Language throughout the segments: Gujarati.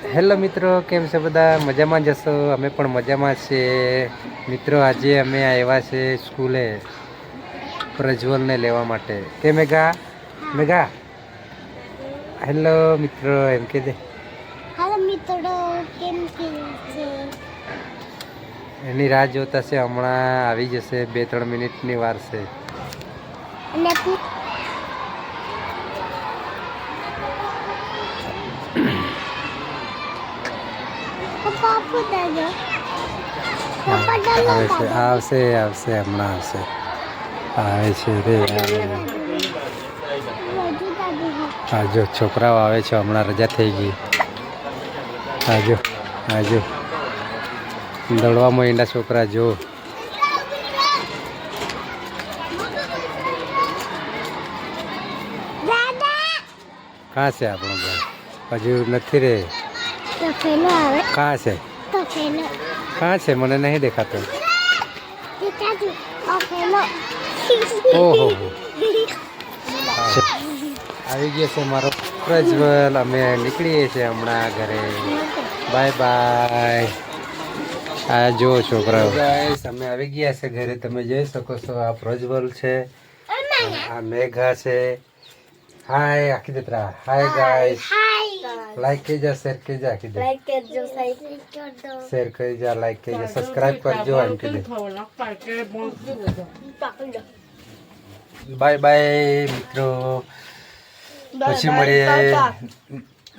હેલો મિત્રો કેમ છે બધા? મજામાં જશો અમે પણ મજામાં છીએ. મિત્રો આજે અમે આવ્યા છે સ્કૂલે પ્રજ્વલને લેવા માટે. કે મેઘા? મેઘા? હેલો મિત્રો એમ કે દે. એની રાહ જોતા છે હમણાં આવી જશે બે ત્રણ મિનિટની વાર છે. આવે છે આવશે આવશે હમણાં આવશે. આવે છે રે આવે વધુ દાદી હે આ જો છોકરાઓ આવે છે હમણાં રજા થઈ ગઈ. આજો આજો દોડવા માંડ્યા છોકરા જો. કાં છે આપણો ભાઈ? હજુ નથી રે. તો આવે. કાં છે? તો ફેલો કાં છે? મને નહીં દેખાતો. ઓહો. આવી ગયો છે મારો પ્રજ્વલ. અમે નીકળીએ છીએ હમણાં ઘરે. Bye bye. આ જો છોકરાઓ. ગાઈસ અમે આવી ગયા છે ઘરે. તમે જોઈ શકો છો આ પ્રજ્વલ છે. આ મેઘા છે. હાય આખી દીતરા હાય ગાઈસ હાય લાઈક કેજા શેર કેજા દે. લાઈક કરજો સાઈડ કરજો શેર કરજા લાઈક કેજા સબસ્ક્રાઇબ કરજો એમ કીધે બાય બાય મિત્રો. પછી મળીએ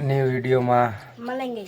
ન્યૂ વિડીયોમાં મળેંગે